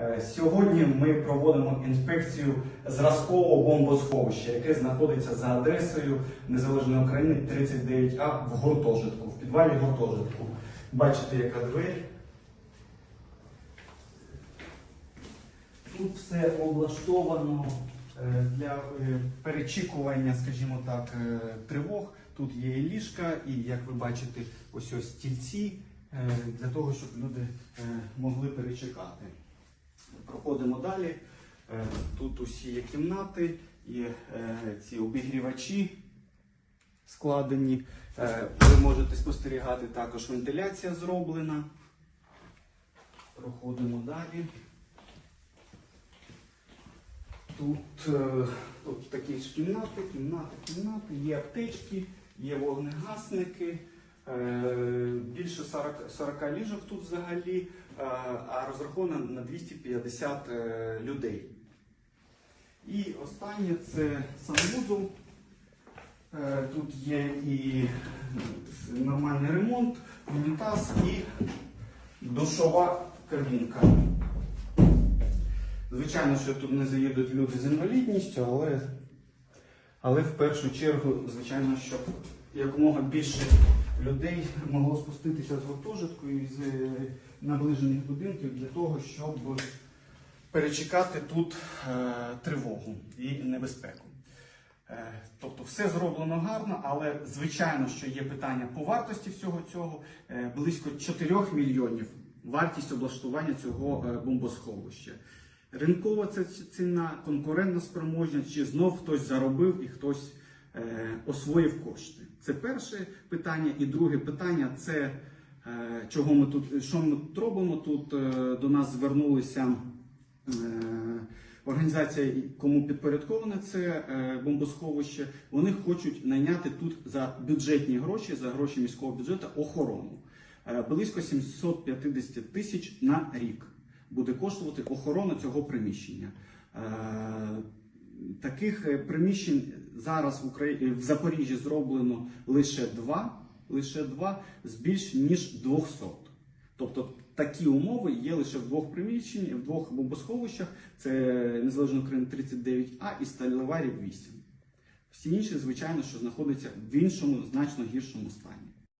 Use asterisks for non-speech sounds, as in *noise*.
Е, Сьогодні ми проводимо інспекцію зразкового бомбосховища, яке знаходиться за адресою Незалежної України 39А в гуртожитку, в підвалі гуртожитку. Бачите, яка двері. Тут все облаштовано е, для е, перечікування, скажімо так, тривог. Тут є і ліжка, і як ви бачите, ось ось стільці для того, щоб люди могли перечекати. Проходимо далі. Е, Тут усі є кімнати, і е, ці обігрівачі складені. Е, Ви можете спостерігати також вентиляція зроблена. Проходимо далі. Тут, тут такі ж кімнати, кімнати, кімнати, є аптечки, є вогнегасники. Е, Більше 40, 40 ліжок тут взагалі, е, а розраховано на 250 е, людей. І останнє це санвузол. Тут є і нормальний ремонт, унітаз і душова кабінка. Звичайно, що тут не заїдуть люди з інвалідністю, але, але в першу чергу, звичайно, щоб якомога більше людей *laughs* могло спуститися з гуртожитку і з е, наближених будинків для того, щоб перечекати тут е, тривогу і небезпеку. Е, Тобто все зроблено гарно, але звичайно, що є питання по вартості всього цього. Близько 4 мільйонів вартість облаштування цього бомбосховища. Ринкова це ціна, конкурентна спроможність, чи знов хтось заробив і хтось освоїв кошти. Це перше питання. І друге питання це е, чого ми тут, що ми тут робимо. Тут е, до нас звернулися е, організація, кому підпорядковане це бомбосховище. Вони хочуть найняти тут за бюджетні гроші, за гроші міського бюджету охорону. Близько 750 тисяч на рік буде коштувати охорона цього приміщення. Таких приміщень зараз в Україні в Запоріжжі зроблено лише два, лише два з більш ніж 200. Тобто такі умови є лише в двох приміщеннях, в двох бомбосховищах. Це Незалежна Україна 39А і Сталеварів 8. Всі інші, звичайно, що знаходяться в іншому значно гіршому стані.